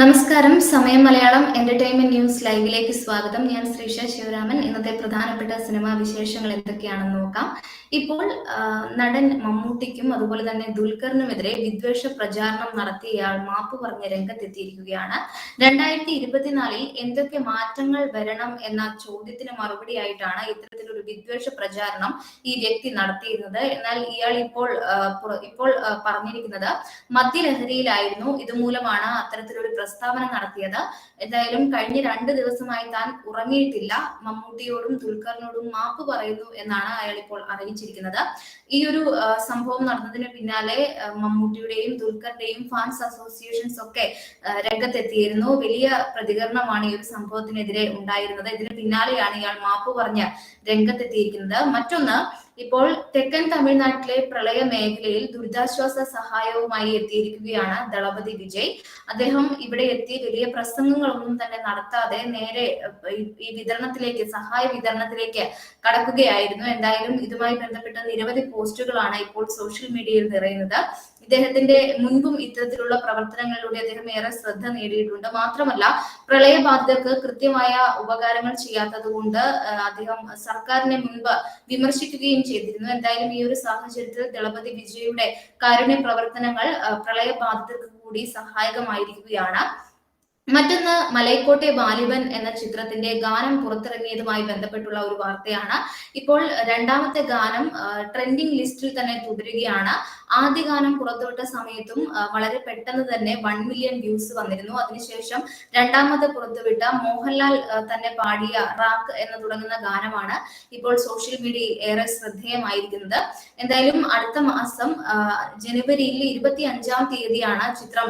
നമസ്കാരം. സമയം Malayalam entertainment news ലൈവിലേക്ക് സ്വാഗതം. ഞാൻ ശ്രീഷ ശിവരാമൻ. ഇന്നത്തെ പ്രധാനപ്പെട്ട സിനിമാ വിശേഷങ്ങൾ എന്തൊക്കെയാണെന്ന് നോക്കാം. ഇപ്പോൾ നടൻ മമ്മൂട്ടിക്കും അതുപോലെ തന്നെ ദുൽഖറിനുമെതിരെ വിദ്വേഷ പ്രചാരണം നടത്തി ഇയാൾ മാപ്പ് പറഞ്ഞ് രംഗത്തെത്തിയിരിക്കുകയാണ്. രണ്ടായിരത്തി ഇരുപത്തിനാലിൽ എന്തൊക്കെ മാറ്റങ്ങൾ വരണം എന്ന ചോദ്യത്തിന് മറുപടിയായിട്ടാണ് ഇത്തരത്തിലൊരു വിദ്വേഷ പ്രചാരണം ഈ വ്യക്തി നടത്തിയിരുന്നത്. എന്നാൽ ഇയാൾ ഇപ്പോൾ ഇപ്പോൾ പറഞ്ഞിരിക്കുന്നത് മദ്യലഹരിയിലായിരുന്നു. ഇതുമൂലമാണ് അത്തരത്തിലൊരു പ്രസ്താവന നടത്തിയത്. എന്തായാലും കഴിഞ്ഞ രണ്ട് ദിവസമായി താൻ ഉറങ്ങിയിട്ടില്ല. മമ്മൂട്ടിയോടും ദുൽഖറിനോടും മാപ്പ് പറയുന്നു എന്നാണ് അയാൾ ഇപ്പോൾ അറിയിച്ചിരിക്കുന്നത്. ഈ ഒരു സംഭവം നടന്നതിന് പിന്നാലെ മമ്മൂട്ടിയുടെയും ദുൽഖറിന്റെയും ഫാൻസ് അസോസിയേഷൻസ് ഒക്കെ രംഗത്തെത്തിയിരുന്നു. വലിയ പ്രതികരണമാണ് ഈ ഒരു സംഭവത്തിനെതിരെ ഉണ്ടായിരുന്നത്. ഇതിന് പിന്നാലെയാണ് ഇയാൾ മാപ്പ് പറഞ്ഞ് രംഗത്തെത്തിയിരിക്കുന്നത്. മറ്റൊന്ന് ഇപ്പോൾ തെക്കൻ തമിഴ്നാട്ടിലെ പ്രളയ മേഖലയിൽ ദുരിതാശ്വാസ സഹായവുമായി എത്തിയിരിക്കുകയാണ് ദളപതി വിജയ്. അദ്ദേഹം ഇവിടെ എത്തി വലിയ പ്രസംഗങ്ങളൊന്നും തന്നെ നടത്താതെ നേരെ ഈ- വിതരണത്തിലേക്ക് സഹായ വിതരണത്തിലേക്ക് കടക്കുകയായിരുന്നു. എന്തായാലും ഇതുമായി ബന്ധപ്പെട്ട നിരവധി പോസ്റ്റുകളാണ് ഇപ്പോൾ സോഷ്യൽ മീഡിയയിൽ നിറയുന്നത്. ഇദ്ദേഹത്തിന്റെ മുൻപും ഇത്തരത്തിലുള്ള പ്രവർത്തനങ്ങളിലൂടെ അദ്ദേഹം ഏറെ ശ്രദ്ധ നേടിയിട്ടുണ്ട്. മാത്രമല്ല പ്രളയബാധിതർക്ക് കൃത്യമായ ഉപകാരങ്ങൾ ചെയ്യാത്തത് കൊണ്ട് അദ്ദേഹം സർക്കാരിനെ മുൻപ് വിമർശിക്കുകയും ചെയ്തിരുന്നു. എന്തായാലും ഈ ഒരു സാഹചര്യത്തിൽ ദളപതി വിജയുടെ കാരുണ്യ പ്രവർത്തനങ്ങൾ പ്രളയബാധിതർക്ക് കൂടി സഹായകമായിരിക്കുകയാണ്. മറ്റൊന്ന് മലൈക്കോട്ടെ ബാലിബൻ എന്ന ചിത്രത്തിന്റെ ഗാനം പുറത്തിറങ്ങിയതുമായി ബന്ധപ്പെട്ടുള്ള ഒരു വാർത്തയാണ്. ഇപ്പോൾ രണ്ടാമത്തെ ഗാനം ട്രെൻഡിംഗ് ലിസ്റ്റിൽ തന്നെ തുടരുകയാണ്. ആദ്യ ഗാനം പുറത്തുവിട്ട സമയത്തും വളരെ പെട്ടെന്ന് തന്നെ വൺ മില്യൺ വ്യൂസ് വന്നിരുന്നു. അതിനുശേഷം രണ്ടാമത്തെ പുറത്തുവിട്ട മോഹൻലാൽ തന്നെ പാടിയ റാക്ക് എന്ന് തുടങ്ങുന്ന ഗാനമാണ് ഇപ്പോൾ സോഷ്യൽ മീഡിയയിൽ ഏറെ ശ്രദ്ധേയമായിരിക്കുന്നത്. എന്തായാലും അടുത്ത മാസം ജനുവരിയിൽ ഇരുപത്തി അഞ്ചാം തീയതിയാണ് ചിത്രം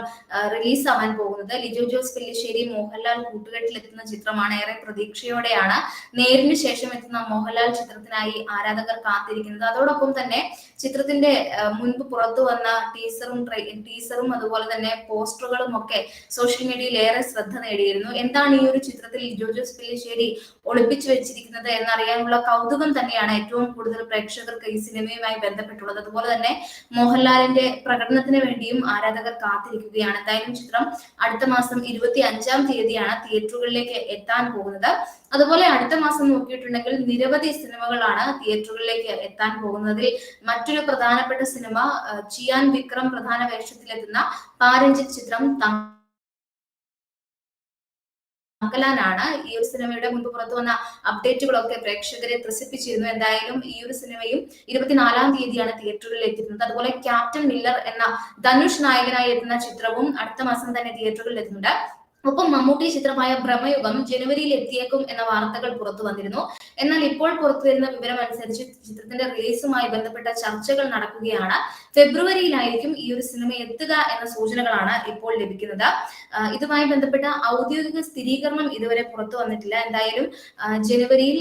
റിലീസ് ആവാൻ പോകുന്നത്. ലിജോ ജോസ് പെല്ലിശ്ശേരി മോഹൻലാൽ കൂട്ടുകെട്ടിലെത്തുന്ന ചിത്രമാണ് ഏറെ പ്രതീക്ഷയോടെയാണ്. നേരിന് ശേഷം എത്തുന്ന മോഹൻലാൽ ചിത്രത്തിനായി ആരാധകർ കാത്തിരിക്കുന്നത്. അതോടൊപ്പം തന്നെ ചിത്രത്തിന്റെ മുൻപ് പുറത്തു വന്ന ടീസറും ടീസറും അതുപോലെ തന്നെ പോസ്റ്ററുകളും ഒക്കെ സോഷ്യൽ മീഡിയയിൽ ഏറെ ശ്രദ്ധ നേടിയിരുന്നു. എന്താണ് ഈ ഒരു ചിത്രത്തിൽ ജോജോസ് ജോസ് പെല്ലിശ്ശേരി ഒളിപ്പിച്ചു വെച്ചിരിക്കുന്നത് എന്നറിയാനുള്ള കൗതുകം തന്നെയാണ് ഏറ്റവും കൂടുതൽ പ്രേക്ഷകർക്ക് ഈ സിനിമയുമായി ബന്ധപ്പെട്ടുള്ളത്. അതുപോലെ തന്നെ മോഹൻലാലിന്റെ പ്രകടനത്തിന് വേണ്ടിയും ആരാധകർ കാത്തിരിക്കുകയാണ്. എന്തായാലും ചിത്രം അടുത്ത മാസം ഇരുപത്തി അഞ്ചാം തീയതിയാണ് തിയേറ്ററുകളിലേക്ക് എത്താൻ പോകുന്നത്. അതുപോലെ അടുത്ത മാസം നോക്കിയിട്ടുണ്ടെങ്കിൽ നിരവധി സിനിമകളാണ് തിയേറ്ററുകളിലേക്ക് എത്താൻ പോകുന്നതിൽ മറ്റൊരു പ്രധാനപ്പെട്ട സിനിമ ചിയാൻ വിക്രം പ്രധാന വേഷത്തിലെത്തുന്ന പാരഞ്ചിത് ചിത്രം മംഗലാനാണ് ഈ ഒരു സിനിമയുടെ മുൻപ് പുറത്തു വന്ന അപ്ഡേറ്റുകളൊക്കെ പ്രേക്ഷകരെ ത്രസിപ്പിച്ചിരുന്നു. എന്തായാലും ഈ ഒരു സിനിമയും ഇരുപത്തിനാലാം തീയതിയാണ് തിയേറ്ററുകളിൽ എത്തുന്നത് അതുപോലെ ക്യാപ്റ്റൻ മില്ലർ എന്ന ധനുഷ് നായകനായി എത്തുന്ന ചിത്രവും അടുത്ത മാസം തന്നെ തിയേറ്ററുകളിൽ എത്തുന്നുണ്ട്. ഒപ്പം മമ്മൂട്ടി ചിത്രമായ ഭ്രമയുഗം ജനുവരിയിൽ എത്തിയേക്കും എന്ന വാർത്തകൾ പുറത്തു വന്നിരുന്നു. എന്നാൽ ഇപ്പോൾ പുറത്തു വരുന്ന വിവരം അനുസരിച്ച് ചിത്രത്തിന്റെ റിലീസുമായി ബന്ധപ്പെട്ട ചർച്ചകൾ നടക്കുകയാണ്. ഫെബ്രുവരിയിലായിരിക്കും ഈ ഒരു സിനിമ എത്തുക എന്ന സൂചനകളാണ് ഇപ്പോൾ ലഭിക്കുന്നത്. ഇതുമായി ബന്ധപ്പെട്ട ഔദ്യോഗിക സ്ഥിരീകരണം ഇതുവരെ പുറത്തു വന്നിട്ടില്ല. എന്തായാലും ജനുവരിയിൽ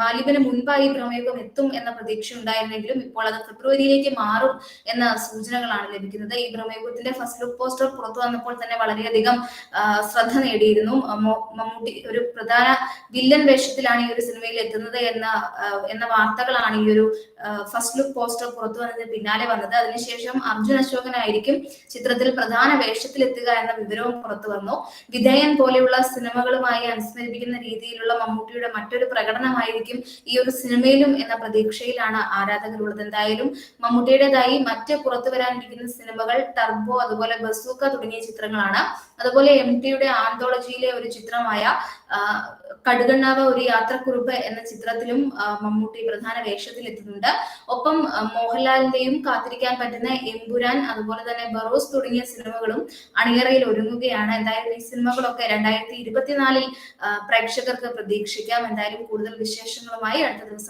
വാലിബന് മുൻപായി ഭ്രമയുഗം എത്തും എന്ന പ്രതീക്ഷ ഉണ്ടായിരുന്നെങ്കിലും ഇപ്പോൾ അത് ഫെബ്രുവരിയിലേക്ക് മാറും എന്ന സൂചനകളാണ് ലഭിക്കുന്നത്. ഈ ഭ്രമയുഗത്തിന്റെ ഫസ്റ്റ് ലുക്ക് പോസ്റ്റർ പുറത്തു വന്നപ്പോൾ തന്നെ വളരെയധികം ശ്രദ്ധ നേടിയിരുന്നു. മമ്മൂട്ടി ഒരു പ്രധാന വില്ലൻ വേഷത്തിലാണ് ഈ ഒരു സിനിമയിൽ എത്തുന്നത് എന്ന എന്ന വാർത്തകളാണ് ഈ ഒരു ഫസ്റ്റ് ലുക്ക് പോസ്റ്റർ പുറത്തു വന്നതിന് പിന്നാലെ വന്നത്. അതിനുശേഷം അർജുൻ അശോകനായിരിക്കും ചിത്രത്തിൽ പ്രധാന വേഷത്തിൽ എത്തുക എന്ന വിവരവും പുറത്തു വന്നു. വിധേയൻ പോലെയുള്ള സിനിമകളുമായി അനുസ്മരിപ്പിക്കുന്ന രീതിയിലുള്ള മമ്മൂട്ടിയുടെ മറ്റൊരു പ്രകടനമായിരിക്കും ഈ ഒരു സിനിമയിലും എന്ന പ്രതീക്ഷയിലാണ് ആരാധകരുള്ളത്. എന്തായാലും മമ്മൂട്ടിയുടേതായി മറ്റ് പുറത്തു വരാനിരിക്കുന്ന സിനിമകൾ ടർബോ അതുപോലെ ബസൂക്ക തുടങ്ങിയ ചിത്രങ്ങളാണ്. അതുപോലെ എം ടിയുടെ ആന്തോളജിയിലെ ഒരു ചിത്രമായ കടുകണ്ണാവ ഒരു യാത്രക്കുറിപ്പ് എന്ന ചിത്രത്തിലും മമ്മൂട്ടി പ്രധാന വേഷത്തിൽ എത്തുന്നുണ്ട്. ഒപ്പം മോഹൻലാലിന്റെയും കാത്തിരിക്കാൻ പറ്റുന്ന എമ്പുരാൻ അതുപോലെ തന്നെ ബറോസ് തുടങ്ങിയ സിനിമകളും അണിയറയിൽ ഒരുങ്ങുകയാണ്. എന്തായാലും ഈ സിനിമകളൊക്കെ രണ്ടായിരത്തി ഇരുപത്തിനാലിൽ പ്രേക്ഷകർക്ക് പ്രതീക്ഷിക്കാം. എന്തായാലും കൂടുതൽ വിശേഷങ്ങളുമായി അടുത്ത ദിവസം